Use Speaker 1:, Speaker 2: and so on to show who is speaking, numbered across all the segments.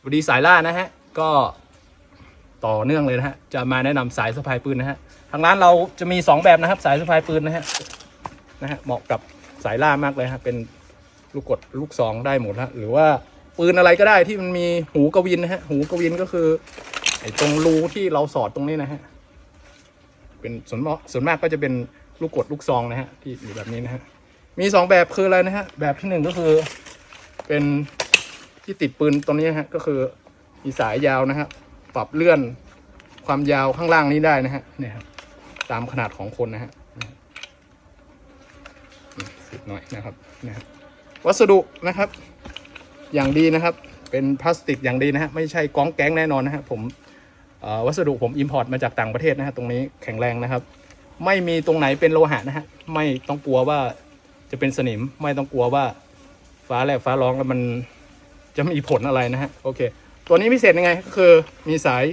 Speaker 1: สวัสดีสายล่านะฮะ ก็ต่อเนื่องเลยนะฮะ จะมาแนะนำสายสะพายปืนนะฮะ ทางร้านเราจะมี 2 แบบนะครับ สายสะพายปืนนะฮะ นะฮะ เหมาะกับสายล่ามากเลยฮะ เป็นลูกกดลูกซองได้หมดฮะ หรือว่าปืนอะไรก็ได้ที่มันมีหูกวินนะฮะ หูกวินก็คือไอ้ตรงรูที่เราสอดตรงนี้นะฮะ เป็นส่วนมากส่วนมากก็จะเป็นลูกกดลูกซองนะฮะที่อยู่แบบนี้นะฮะ มีสองแบบคืออะไรนะฮะ แบบที่หนึ่งก็คือเป็น ที่ติดปืนตัวนี้ฮะก็คือมีสายยาวนะฮะปรับเลื่อนความยาวข้างล่างนี้ได้นะฮะเนี่ยครับตามขนาดของคนนะฮะสุดหน่อยนะครับนะฮะวัสดุนะครับ อย่างดีนะครับ เป็นพลาสติกอย่างดีนะฮะไม่ใช่ก้องแก๊งแน่นอนนะฮะผมวัสดุผมอิมพอร์ตมาจากต่างประเทศนะฮะตรงนี้แข็งแรงนะครับ ไม่มีตรงไหนเป็นโลหะนะฮะไม่ต้องกลัวว่าจะเป็นสนิมไม่ต้องกลัวว่าฟ้าแลบฟ้าร้องแล้วมัน จะมีผลอะไรนะฮะโอเค ตัวนี้พิเศษยังไงก็คือมีสาย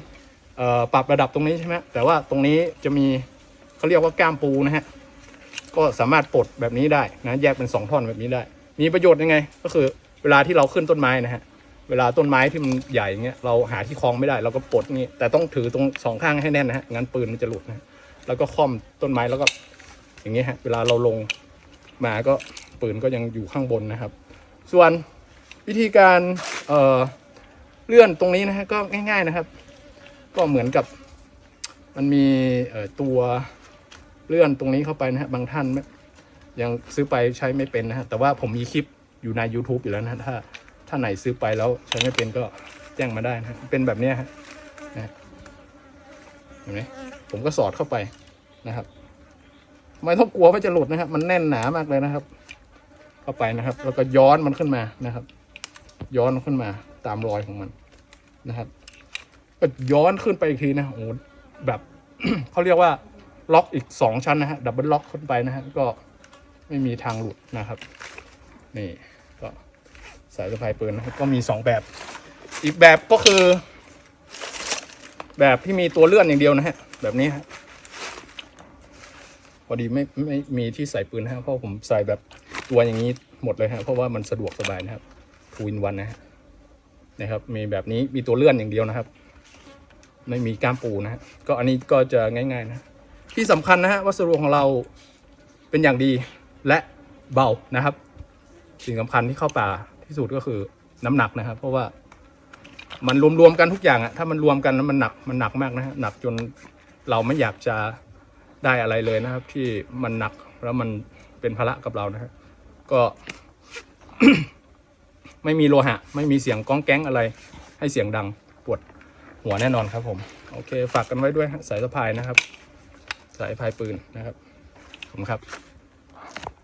Speaker 1: ปรับระดับตรงนี้ใช่ไหมแต่ว่าตรงนี้จะมีเขาเรียกว่าก้ามปูนะฮะก็สามารถปลดแบบนี้ได้นะแยกเป็นสองท่อนแบบนี้ได้ มีประโยชน์ยังไง ก็คือเวลาที่เราขึ้นต้นไม้นะฮะเวลาต้นไม้ที่มันใหญ่อย่างเงี้ยเราหาที่คล้องไม่ได้เราก็ปลดนี่แต่ต้องถือตรงสองข้างให้แน่นนะฮะงั้นปืนมันจะหลุดนะฮะแล้วก็ค่อมต้นไม้แล้วก็อย่างเงี้ยฮะเวลาเราลงมาก็ปืนก็ยังอยู่ข้างบนนะครับ ส่วน วิธีการเเลื่อนตรงนี้นะฮะก็ง่าย ๆนะครับ ก็เหมือนกับมันมีตัวเลื่อนตรงนี้เข้าไปนะฮะบางท่านยังซื้อไปใช้ไม่เป็นนะฮะแต่ว่าผมมีคลิปอยู่ใน YouTube อยู่แล้วนะถ้าถ้าไหนซื้อไปแล้วใช้ไม่เป็นก็แจ้งมาได้นะเป็นแบบนี้ฮะนะเห็นไหมผมก็สอดเข้าไปนะครับ ไม่ต้องกลัวว่าจะหลุดนะครับ มันแน่นหนามากเลยนะครับ เข้าไปนะครับ แล้วก็ย้อนมันขึ้นมานะครับ ย้อนขึ้นมาตามรอยของมันนะครับก็ย้อนขึ้นไปอีกทีนะโอ้โหแบบเขาเรียกว่าล็อกอีกสองชั้นนะฮะดับเบิลล็อกขึ้นไปนะฮะก็ไม่มีทางหลุดนะครับ นี่ก็สายสะพายปืนนะครับก็มีสองแบบ อีกแบบก็คือ แบบที่มีตัวเลื่อนอย่างเดียวนะฮะแบบนี้ฮะพอดีไม่ไม่มีที่ใส่ปืนนะฮะเพราะผมใส่แบบตัวอย่างนี้หมดเลยฮะเพราะว่ามันสะดวกสบายนะครับ ทูอินวันนะนะครับ มีแบบนี้มีตัวเลื่อนอย่างเดียวนะครับ ไม่มีก้ามปูนะก็อันนี้ก็จะง่ายๆนะที่สำคัญนะฮะวัสดุของเราเป็นอย่างดีและเบานะครับ สิ่งสำคัญที่เข้าป่าที่สุดก็คือน้ำหนักนะครับ เพราะว่ามันรวมๆกันทุกอย่างอะถ้ามันรวมกันแล้วมันหนักมันหนักมากนะฮะหนักจนเราไม่อยากจะได้อะไรเลยนะครับ ที่มันหนักแล้วมันเป็นภาระกับเรานะฮะก็ ไม่มีโลหะ ไม่มีเสียงก้องแก๊งอะไร ให้เสียงดังปวดหัวแน่นอนครับผมโอเคฝากกันไว้ด้วยสายสะพายนะครับ สายพายปืนนะครับผมครับ